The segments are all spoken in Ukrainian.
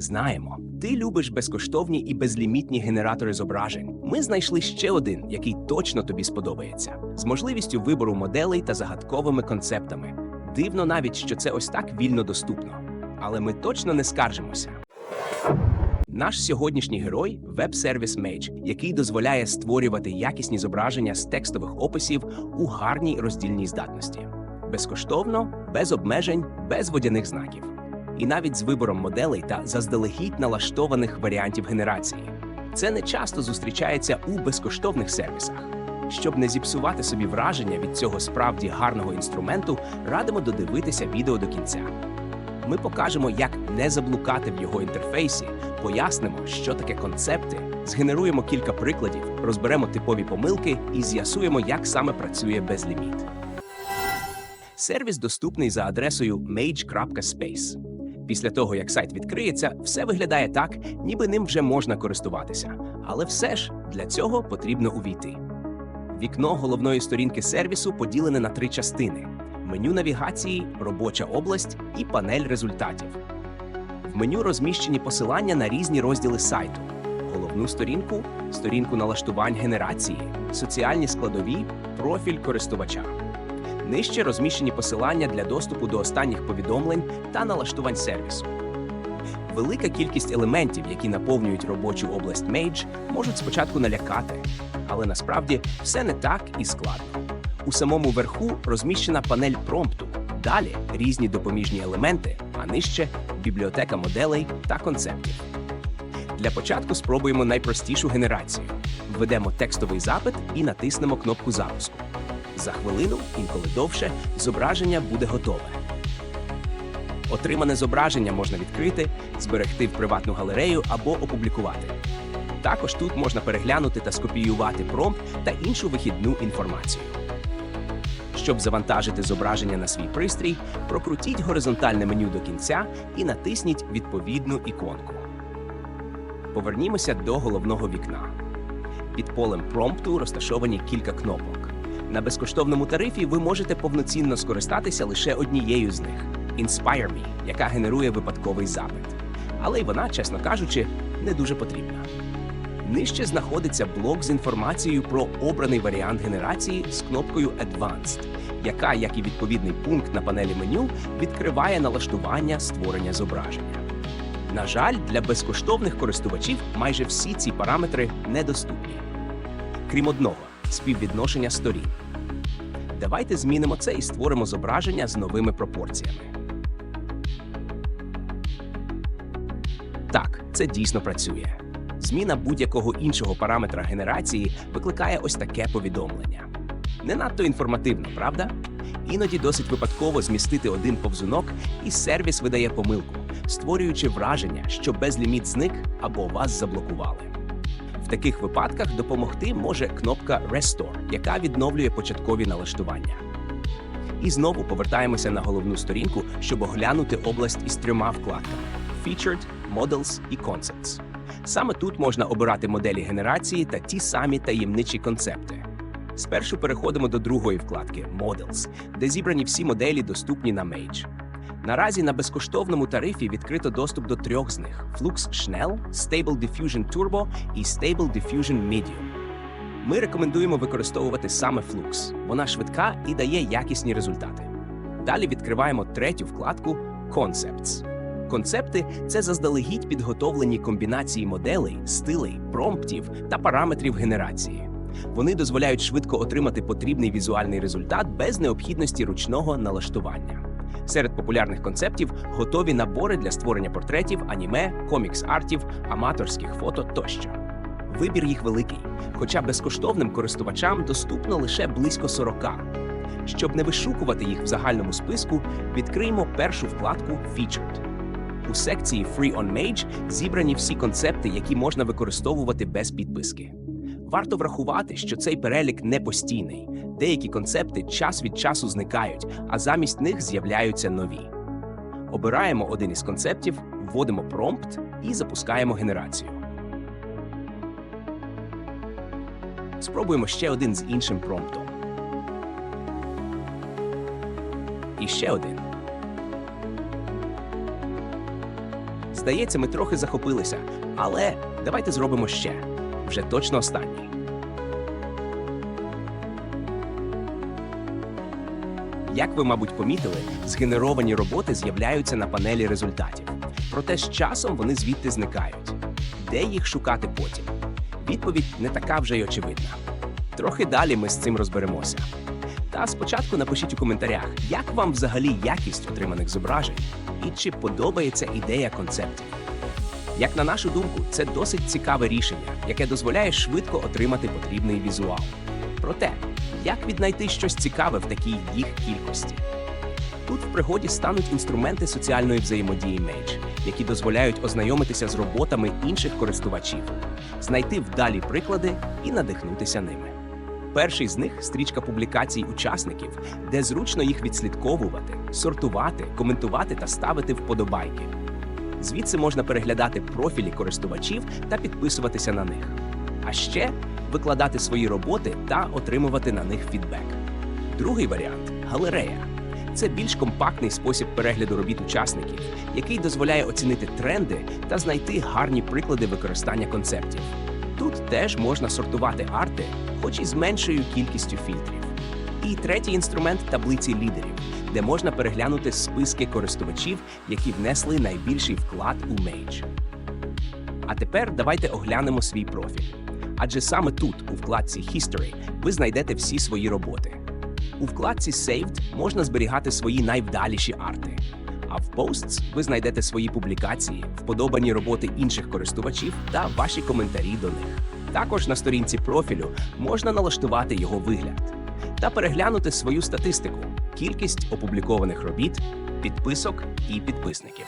Знаємо, ти любиш безкоштовні і безлімітні генератори зображень. Ми знайшли ще один, який точно тобі сподобається, з можливістю вибору моделей та загадковими концептами. Дивно навіть, що це ось так вільно доступно. Але ми точно не скаржимося. Наш сьогоднішній герой веб-сервіс Mage, який дозволяє створювати якісні зображення з текстових описів у гарній роздільній здатності. Безкоштовно, без обмежень, без водяних знаків. І навіть з вибором моделей та заздалегідь налаштованих варіантів генерації. Це не часто зустрічається у безкоштовних сервісах. Щоб не зіпсувати собі враження від цього справді гарного інструменту, радимо додивитися відео до кінця. Ми покажемо, як не заблукати в його інтерфейсі, пояснимо, що таке концепти, згенеруємо кілька прикладів, розберемо типові помилки і з'ясуємо, як саме працює безліміт. Сервіс доступний за адресою mage.space. Після того, як сайт відкриється, все виглядає так, ніби ним вже можна користуватися. Але все ж для цього потрібно увійти. Вікно головної сторінки сервісу поділене на три частини: меню навігації, робоча область і панель результатів. В меню розміщені посилання на різні розділи сайту: головну сторінку, сторінку налаштувань генерації, соціальні складові, профіль користувача. Нижче розміщені посилання для доступу до останніх повідомлень та налаштувань сервісу. Велика кількість елементів, які наповнюють робочу область Mage, можуть спочатку налякати, але насправді все не так і складно. У самому верху розміщена панель промпту, далі різні допоміжні елементи, а нижче бібліотека моделей та концептів. Для початку спробуємо найпростішу генерацію. Введемо текстовий запит і натиснемо кнопку запуску. За хвилину, інколи довше, зображення буде готове. Отримане зображення можна відкрити, зберегти в приватну галерею або опублікувати. Також тут можна переглянути та скопіювати промпт та іншу вихідну інформацію. Щоб завантажити зображення на свій пристрій, прокрутіть горизонтальне меню до кінця і натисніть відповідну іконку. Повернімося до головного вікна. Під полем промпту розташовані кілька кнопок. На безкоштовному тарифі ви можете повноцінно скористатися лише однією з них Inspire Me, яка генерує випадковий запит. Але й вона, чесно кажучи, не дуже потрібна. Нижче знаходиться блок з інформацією про обраний варіант генерації з кнопкою Advanced, яка, як і відповідний пункт на панелі меню, відкриває налаштування створення зображення. На жаль, для безкоштовних користувачів майже всі ці параметри недоступні. Крім одного співвідношення сторін. Давайте змінимо це і створимо зображення з новими пропорціями. Так, це дійсно працює. Зміна будь-якого іншого параметра генерації викликає ось таке повідомлення. Не надто інформативно, правда? Іноді досить випадково змістити один повзунок, і сервіс видає помилку, створюючи враження, що безліміт зник або вас заблокували. Таких випадках допомогти може кнопка Restore, яка відновлює початкові налаштування. І знову повертаємося на головну сторінку, щоб оглянути область із трьома вкладками: Featured, Models і Concepts. Саме тут можна обирати моделі генерації та ті самі таємничі концепти. Спершу переходимо до другої вкладки Models, де зібрані всі моделі, доступні на Mage. Наразі на безкоштовному тарифі відкрито доступ до трьох з них: Flux Schnell, Stable Diffusion Turbo і Stable Diffusion Medium. Ми рекомендуємо використовувати саме Flux. Вона швидка і дає якісні результати. Далі відкриваємо третю вкладку Concepts. Концепти це заздалегідь підготовлені комбінації моделей, стилей, промптів та параметрів генерації. Вони дозволяють швидко отримати потрібний візуальний результат без необхідності ручного налаштування. Серед популярних концептів готові набори для створення портретів, аніме, комікс-артів, аматорських фото тощо. Вибір їх великий, хоча безкоштовним користувачам доступно лише близько 40. Щоб не вишукувати їх в загальному списку, відкриємо першу вкладку Featured. У секції Free on Mage зібрані всі концепти, які можна використовувати без підписки. Варто врахувати, що цей перелік не постійний. Деякі концепти час від часу зникають, а замість них з'являються нові. Обираємо один із концептів, вводимо промпт і запускаємо генерацію. Спробуємо ще один з іншим промптом. І ще один. Здається, ми трохи захопилися, але давайте зробимо ще. Вже точно останній. Як ви, мабуть, помітили, згенеровані роботи з'являються на панелі результатів. Проте з часом вони звідти зникають. Де їх шукати потім? Відповідь не така вже й очевидна. Трохи далі ми з цим розберемося. Та спочатку напишіть у коментарях, як вам взагалі якість отриманих зображень і чи подобається ідея концептів. Як на нашу думку, це досить цікаве рішення, яке дозволяє швидко отримати потрібний візуал. Проте, як віднайти щось цікаве в такій їх кількості? Тут в пригоді стануть інструменти соціальної взаємодії Mage, які дозволяють ознайомитися з роботами інших користувачів, знайти вдалі приклади і надихнутися ними. Перший з них стрічка публікацій учасників, де зручно їх відслідковувати, сортувати, коментувати та ставити вподобайки. Звідси можна переглядати профілі користувачів та підписуватися на них. А ще викладати свої роботи та отримувати на них фідбек. Другий варіант галерея. Це більш компактний спосіб перегляду робіт учасників, який дозволяє оцінити тренди та знайти гарні приклади використання концептів. Тут теж можна сортувати арти, хоч і з меншою кількістю фільтрів. І третій інструмент таблиці лідерів, де можна переглянути списки користувачів, які внесли найбільший вклад у Mage. А тепер давайте оглянемо свій профіль. Адже саме тут, у вкладці History, ви знайдете всі свої роботи. У вкладці Saved можна зберігати свої найвдаліші арти. А в Posts ви знайдете свої публікації, вподобані роботи інших користувачів та ваші коментарі до них. Також на сторінці профілю можна налаштувати його вигляд та переглянути свою статистику, кількість опублікованих робіт, підписок і підписників.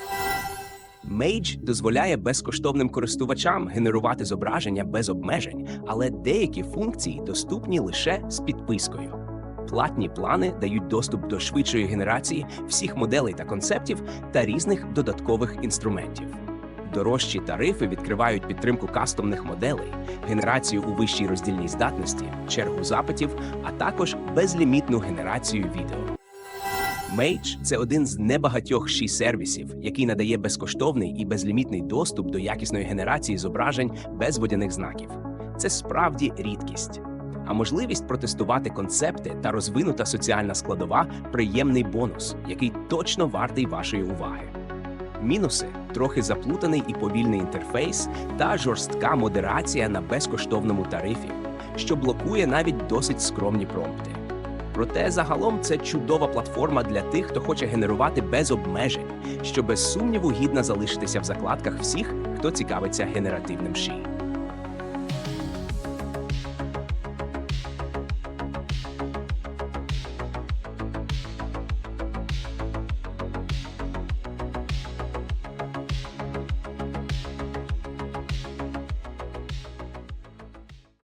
Mage дозволяє безкоштовним користувачам генерувати зображення без обмежень, але деякі функції доступні лише з підпискою. Платні плани дають доступ до швидшої генерації всіх моделей та концептів та різних додаткових інструментів. Дорожчі тарифи відкривають підтримку кастомних моделей, генерацію у вищій роздільній здатності, чергу запитів, а також безлімітну генерацію відео. Mage – це один з небагатьох ші сервісів, який надає безкоштовний і безлімітний доступ до якісної генерації зображень без водяних знаків. Це справді рідкість. А можливість протестувати концепти та розвинута соціальна складова приємний бонус, який точно вартий вашої уваги. Мінуси трохи заплутаний і повільний інтерфейс та жорстка модерація на безкоштовному тарифі, що блокує навіть досить скромні промпти. Проте загалом це чудова платформа для тих, хто хоче генерувати без обмежень, що без сумніву гідна залишитися в закладках всіх, хто цікавиться генеративним ші.